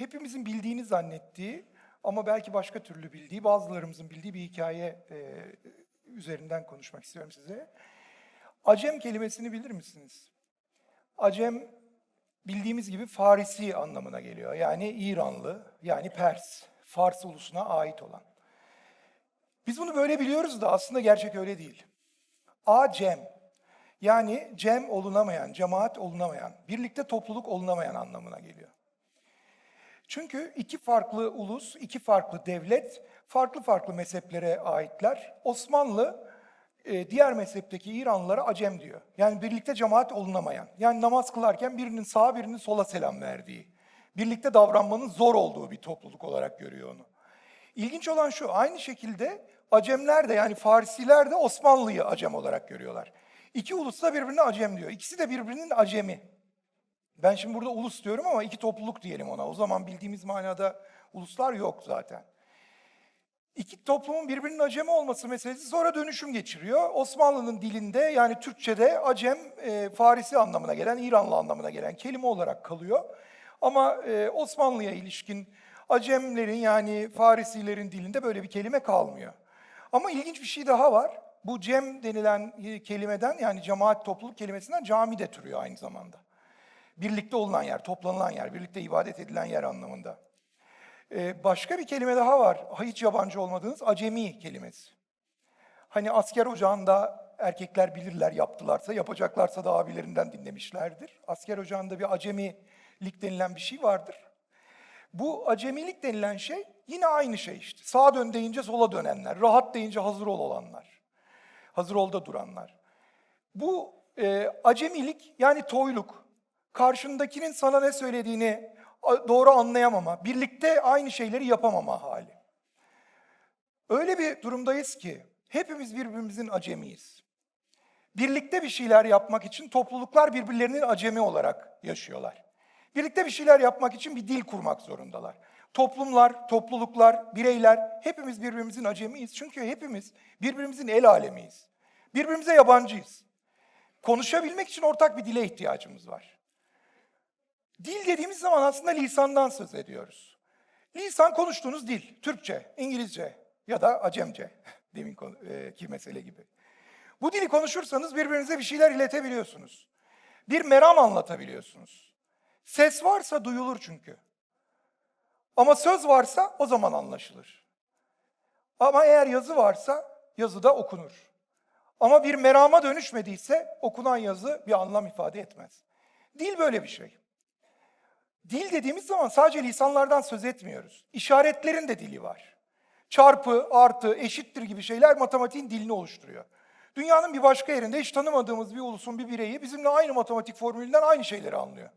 hepimizin bildiğini zannettiği ama belki başka türlü bildiği, bazılarımızın bildiği bir hikaye e, üzerinden konuşmak istiyorum size. Acem kelimesini bilir misiniz? Acem bildiğimiz gibi Farisi anlamına geliyor. Yani İranlı, yani Pers, Fars ulusuna ait olan. Biz bunu böyle biliyoruz da aslında gerçek öyle değil. Acem, yani cem olunamayan, cemaat olunamayan, birlikte topluluk olunamayan anlamına geliyor. Çünkü iki farklı ulus, iki farklı devlet, farklı farklı mezheplere aitler. Osmanlı e, diğer mezhepteki İranlılara acem diyor. Yani birlikte cemaat olunamayan. Yani namaz kılarken birinin sağa birinin sola selam verdiği. Birlikte davranmanın zor olduğu bir topluluk olarak görüyor onu. İlginç olan şu, aynı şekilde Acemler de yani Farisiler de Osmanlı'yı acem olarak görüyorlar. İki ulus da birbirine acem diyor. İkisi de birbirinin acemi. Ben şimdi burada ulus diyorum ama iki topluluk diyelim ona. O zaman bildiğimiz manada uluslar yok zaten. İki toplumun birbirinin acemi olması meselesi sonra dönüşüm geçiriyor. Osmanlı'nın dilinde yani Türkçe'de acem, e, Farisi anlamına gelen, İranlı anlamına gelen kelime olarak kalıyor. Ama e, Osmanlı'ya ilişkin acemlerin yani Farisilerin dilinde böyle bir kelime kalmıyor. Ama ilginç bir şey daha var. Bu cem denilen e, kelimeden yani cemaat topluluk kelimesinden cami de türüyor aynı zamanda. Birlikte olunan yer, toplanılan yer, birlikte ibadet edilen yer anlamında. Ee, başka bir kelime daha var. Hiç yabancı olmadığınız acemi kelimesi. Hani asker ocağında erkekler bilirler yaptılarsa, yapacaklarsa da abilerinden dinlemişlerdir. Asker ocağında bir acemilik denilen bir şey vardır. Bu acemilik denilen şey yine aynı şey işte. Sağa dön deyince sola dönenler, rahat deyince hazır ol olanlar, hazır olda duranlar. Bu e, acemilik yani toyluk, karşındakinin sana ne söylediğini doğru anlayamama, birlikte aynı şeyleri yapamama hali. Öyle bir durumdayız ki hepimiz birbirimizin acemiyiz. Birlikte bir şeyler yapmak için topluluklar birbirlerinin acemi olarak yaşıyorlar. Birlikte bir şeyler yapmak için bir dil kurmak zorundalar. Toplumlar, topluluklar, bireyler hepimiz birbirimizin acemiyiz. Çünkü hepimiz birbirimizin el alemiyiz. Birbirimize yabancıyız. Konuşabilmek için ortak bir dile ihtiyacımız var. Dil dediğimiz zaman aslında lisandan söz ediyoruz. Lisan konuştuğunuz dil, Türkçe, İngilizce ya da Acemce, deminki mesele gibi. Bu dili konuşursanız birbirinize bir şeyler iletebiliyorsunuz. Bir meram anlatabiliyorsunuz. Ses varsa duyulur çünkü. Ama söz varsa o zaman anlaşılır. Ama eğer yazı varsa yazıda okunur. Ama bir merama dönüşmediyse okunan yazı bir anlam ifade etmez. Dil böyle bir şey. Dil dediğimiz zaman sadece lisanlardan söz etmiyoruz. İşaretlerin de dili var. Çarpı, artı, eşittir gibi şeyler matematiğin dilini oluşturuyor. Dünyanın bir başka yerinde hiç tanımadığımız bir ulusun bir bireyi bizimle aynı matematik formülünden aynı şeyleri anlıyor.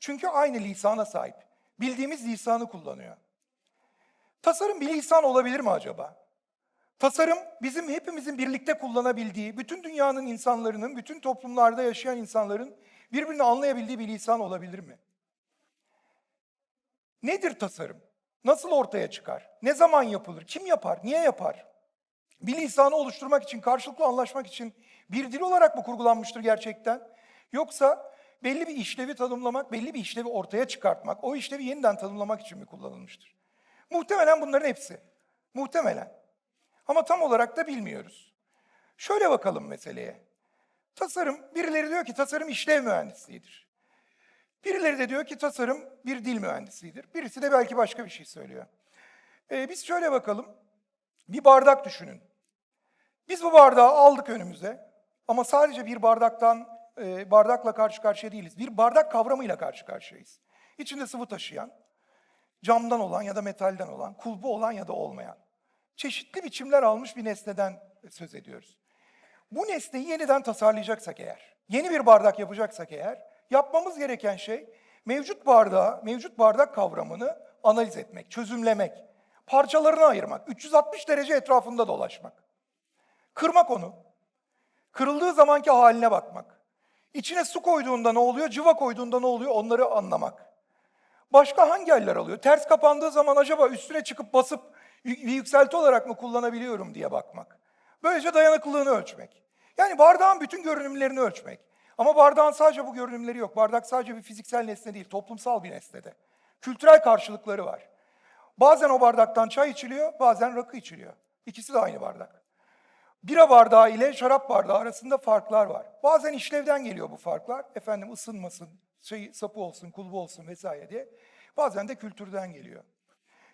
Çünkü aynı lisana sahip. Bildiğimiz lisanı kullanıyor. Tasarım bir lisan olabilir mi acaba? Tasarım bizim hepimizin birlikte kullanabildiği, bütün dünyanın insanların, bütün toplumlarda yaşayan insanların birbirini anlayabildiği bir lisan olabilir mi? Nedir tasarım? Nasıl ortaya çıkar? Ne zaman yapılır? Kim yapar? Niye yapar? Bir lisanı oluşturmak için, karşılıklı anlaşmak için bir dil olarak mı kurgulanmıştır gerçekten? Yoksa belli bir işlevi tanımlamak, belli bir işlevi ortaya çıkartmak, o işlevi yeniden tanımlamak için mi kullanılmıştır? Muhtemelen bunların hepsi. Muhtemelen. Ama tam olarak da bilmiyoruz. Şöyle bakalım meseleye. Tasarım, birileri diyor ki tasarım işlev mühendisliğidir. Birileri de diyor ki tasarım bir dil mühendisidir. Birisi de belki başka bir şey söylüyor. Ee, biz şöyle bakalım. Bir bardak düşünün. Biz bu bardağı aldık önümüze ama sadece bir bardaktan e, bardakla karşı karşıya değiliz. Bir bardak kavramıyla karşı karşıyayız. İçinde sıvı taşıyan, camdan olan ya da metalden olan, kulbu olan ya da olmayan, çeşitli biçimler almış bir nesneden söz ediyoruz. Bu nesneyi yeniden tasarlayacaksak eğer, yeni bir bardak yapacaksak eğer, Yapmamız gereken şey mevcut bardağı, mevcut bardak kavramını analiz etmek, çözümlemek, parçalarına ayırmak, 360 derece etrafında dolaşmak. Kırmak onu. Kırıldığı zamanki haline bakmak. İçine su koyduğunda ne oluyor, cıva koyduğunda ne oluyor onları anlamak. Başka hangi haller alıyor? Ters kapandığı zaman acaba üstüne çıkıp basıp bir yükselti olarak mı kullanabiliyorum diye bakmak. Böylece dayanıklılığını ölçmek. Yani bardağın bütün görünümlerini ölçmek. Ama bardağın sadece bu görünümleri yok. Bardak sadece bir fiziksel nesne değil, toplumsal bir nesnede. Kültürel karşılıkları var. Bazen o bardaktan çay içiliyor, bazen rakı içiliyor. İkisi de aynı bardak. Bira bardağı ile şarap bardağı arasında farklar var. Bazen işlevden geliyor bu farklar. Efendim ısınmasın, şey, sapı olsun, kulbu olsun vesaire diye. Bazen de kültürden geliyor.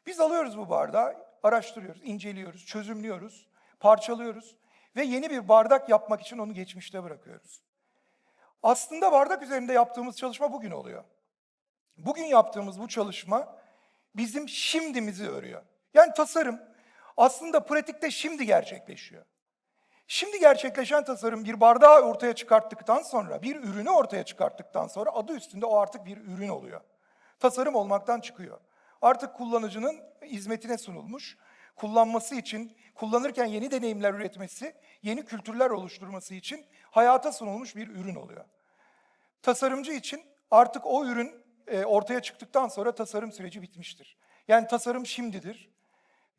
Biz alıyoruz bu bardağı, araştırıyoruz, inceliyoruz, çözümlüyoruz, parçalıyoruz ve yeni bir bardak yapmak için onu geçmişte bırakıyoruz. Aslında bardak üzerinde yaptığımız çalışma bugün oluyor. Bugün yaptığımız bu çalışma bizim şimdimizi örüyor. Yani tasarım aslında pratikte şimdi gerçekleşiyor. Şimdi gerçekleşen tasarım bir bardağı ortaya çıkarttıktan sonra, bir ürünü ortaya çıkarttıktan sonra adı üstünde o artık bir ürün oluyor. Tasarım olmaktan çıkıyor. Artık kullanıcının hizmetine sunulmuş, kullanması için, kullanırken yeni deneyimler üretmesi, yeni kültürler oluşturması için hayata sunulmuş bir ürün oluyor. Tasarımcı için artık o ürün e, ortaya çıktıktan sonra tasarım süreci bitmiştir. Yani tasarım şimdidir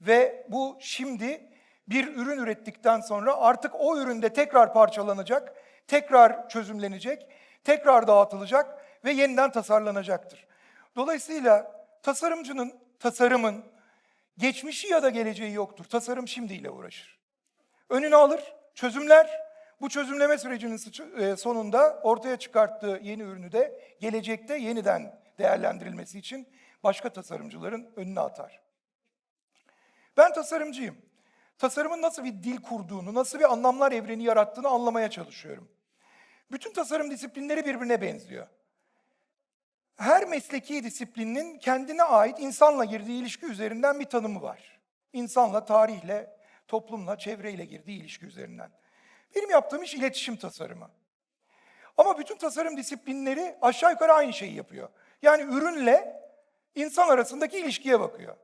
ve bu şimdi bir ürün ürettikten sonra artık o üründe tekrar parçalanacak, tekrar çözümlenecek, tekrar dağıtılacak ve yeniden tasarlanacaktır. Dolayısıyla tasarımcının, tasarımın geçmişi ya da geleceği yoktur. Tasarım şimdiyle uğraşır. Önünü alır, çözümler. Bu çözümleme sürecinin e, sonunda ortaya çıkarttığı yeni ürünü de gelecekte yeniden değerlendirilmesi için başka tasarımcıların önüne atar. Ben tasarımcıyım. Tasarımın nasıl bir dil kurduğunu, nasıl bir anlamlar evreni yarattığını anlamaya çalışıyorum. Bütün tasarım disiplinleri birbirine benziyor. Her mesleki disiplinin kendine ait insanla girdiği ilişki üzerinden bir tanımı var. İnsanla, tarihle, toplumla, çevreyle girdiği ilişki üzerinden. Benim yaptığım iş iletişim tasarımı. Ama bütün tasarım disiplinleri aşağı yukarı aynı şeyi yapıyor. Yani ürünle insan arasındaki ilişkiye bakıyor.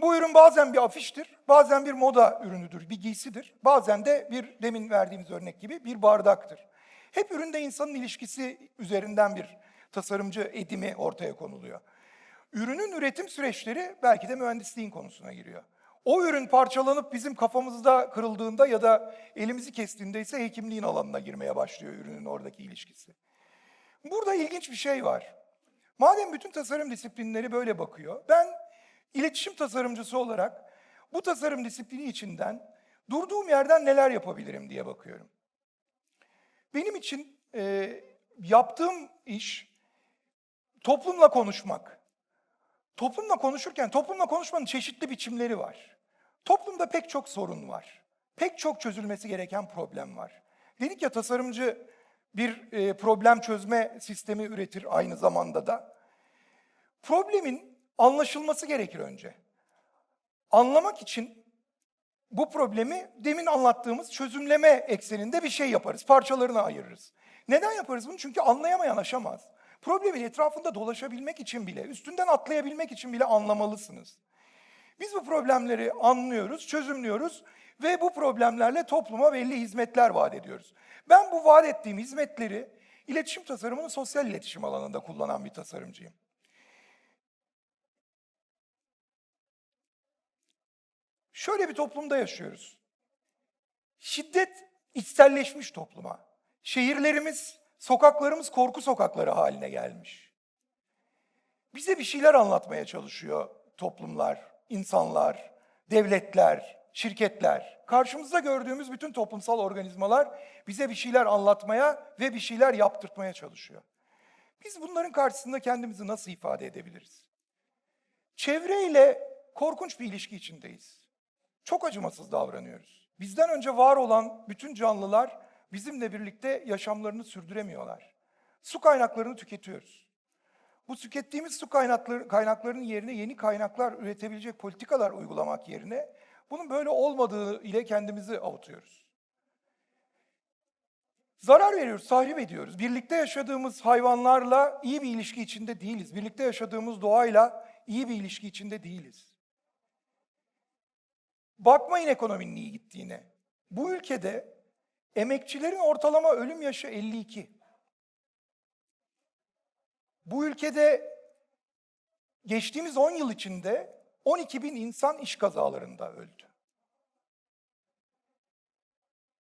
Bu ürün bazen bir afiştir, bazen bir moda ürünüdür, bir giysidir. Bazen de bir demin verdiğimiz örnek gibi bir bardaktır. Hep üründe insanın ilişkisi üzerinden bir tasarımcı edimi ortaya konuluyor. Ürünün üretim süreçleri belki de mühendisliğin konusuna giriyor. O ürün parçalanıp bizim kafamızda kırıldığında ya da elimizi kestiğinde ise hekimliğin alanına girmeye başlıyor ürünün oradaki ilişkisi. Burada ilginç bir şey var. Madem bütün tasarım disiplinleri böyle bakıyor, ben iletişim tasarımcısı olarak bu tasarım disiplini içinden durduğum yerden neler yapabilirim diye bakıyorum. Benim için e, yaptığım iş toplumla konuşmak. Toplumla konuşurken toplumla konuşmanın çeşitli biçimleri var. Toplumda pek çok sorun var. Pek çok çözülmesi gereken problem var. Dedik ya tasarımcı bir e, problem çözme sistemi üretir aynı zamanda da. Problemin anlaşılması gerekir önce. Anlamak için bu problemi demin anlattığımız çözümleme ekseninde bir şey yaparız. Parçalarına ayırırız. Neden yaparız bunu? Çünkü anlayamayan aşamaz. Problemin etrafında dolaşabilmek için bile, üstünden atlayabilmek için bile anlamalısınız. Biz bu problemleri anlıyoruz, çözümlüyoruz ve bu problemlerle topluma belli hizmetler vaat ediyoruz. Ben bu vaat ettiğim hizmetleri iletişim tasarımını sosyal iletişim alanında kullanan bir tasarımcıyım. Şöyle bir toplumda yaşıyoruz. Şiddet içselleşmiş topluma. Şehirlerimiz, sokaklarımız korku sokakları haline gelmiş. Bize bir şeyler anlatmaya çalışıyor toplumlar, insanlar, devletler, şirketler. Karşımızda gördüğümüz bütün toplumsal organizmalar bize bir şeyler anlatmaya ve bir şeyler yaptırtmaya çalışıyor. Biz bunların karşısında kendimizi nasıl ifade edebiliriz? Çevreyle korkunç bir ilişki içindeyiz. Çok acımasız davranıyoruz. Bizden önce var olan bütün canlılar bizimle birlikte yaşamlarını sürdüremiyorlar. Su kaynaklarını tüketiyoruz. Bu tükettiğimiz su kaynakları, kaynaklarının yerine yeni kaynaklar üretebilecek politikalar uygulamak yerine bunun böyle olmadığı ile kendimizi avutuyoruz. Zarar veriyoruz, tahrip ediyoruz. Birlikte yaşadığımız hayvanlarla iyi bir ilişki içinde değiliz. Birlikte yaşadığımız doğayla iyi bir ilişki içinde değiliz. Bakmayın ekonominin iyi gittiğine. Bu ülkede emekçilerin ortalama ölüm yaşı 52. Bu ülkede geçtiğimiz 10 yıl içinde 12 bin insan iş kazalarında öldü.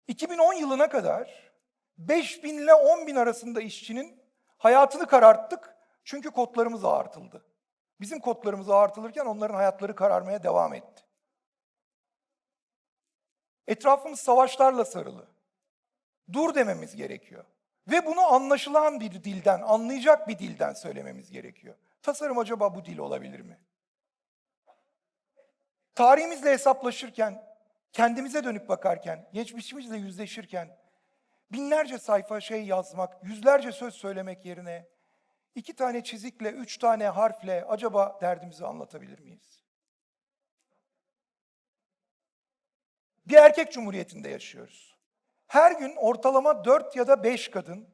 2010 yılına kadar 5 bin ile 10 bin arasında işçinin hayatını kararttık çünkü kodlarımız ağartıldı. Bizim kodlarımız ağartılırken onların hayatları kararmaya devam etti. Etrafımız savaşlarla sarılı. Dur dememiz gerekiyor. Ve bunu anlaşılan bir dilden, anlayacak bir dilden söylememiz gerekiyor. Tasarım acaba bu dil olabilir mi? Tarihimizle hesaplaşırken, kendimize dönüp bakarken, geçmişimizle yüzleşirken, binlerce sayfa şey yazmak, yüzlerce söz söylemek yerine iki tane çizikle, üç tane harfle acaba derdimizi anlatabilir miyiz? Bir erkek cumhuriyetinde yaşıyoruz. Her gün ortalama dört ya da beş kadın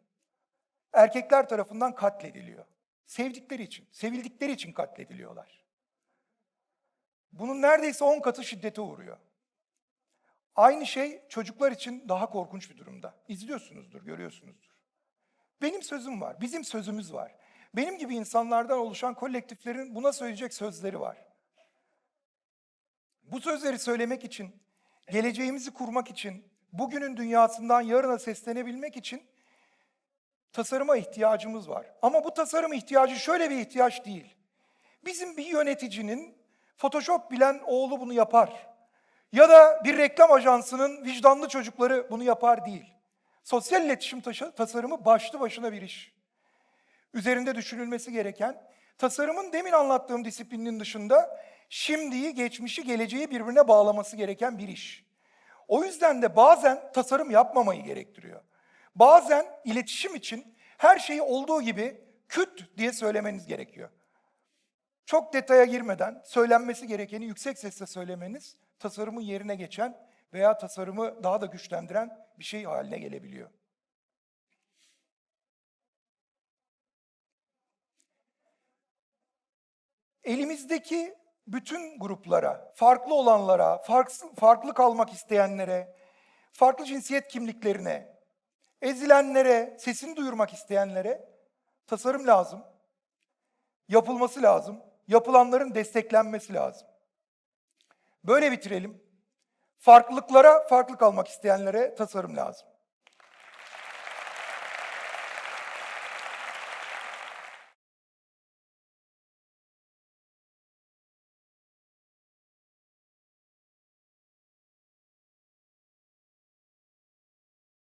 erkekler tarafından katlediliyor. Sevdikleri için, sevildikleri için katlediliyorlar. Bunun neredeyse on katı şiddete uğruyor. Aynı şey çocuklar için daha korkunç bir durumda. İzliyorsunuzdur, görüyorsunuzdur. Benim sözüm var, bizim sözümüz var. Benim gibi insanlardan oluşan kolektiflerin buna söyleyecek sözleri var. Bu sözleri söylemek için, geleceğimizi kurmak için, bugünün dünyasından yarına seslenebilmek için tasarıma ihtiyacımız var. Ama bu tasarım ihtiyacı şöyle bir ihtiyaç değil. Bizim bir yöneticinin Photoshop bilen oğlu bunu yapar. Ya da bir reklam ajansının vicdanlı çocukları bunu yapar değil. Sosyal iletişim tasarımı başlı başına bir iş. Üzerinde düşünülmesi gereken, tasarımın demin anlattığım disiplinin dışında şimdiyi, geçmişi, geleceği birbirine bağlaması gereken bir iş. O yüzden de bazen tasarım yapmamayı gerektiriyor. Bazen iletişim için her şeyi olduğu gibi küt diye söylemeniz gerekiyor. Çok detaya girmeden söylenmesi gerekeni yüksek sesle söylemeniz tasarımın yerine geçen veya tasarımı daha da güçlendiren bir şey haline gelebiliyor. Elimizdeki bütün gruplara, farklı olanlara, farklı, farklı kalmak isteyenlere, farklı cinsiyet kimliklerine, ezilenlere, sesini duyurmak isteyenlere tasarım lazım. Yapılması lazım. Yapılanların desteklenmesi lazım. Böyle bitirelim. Farklılıklara, farklı kalmak isteyenlere tasarım lazım.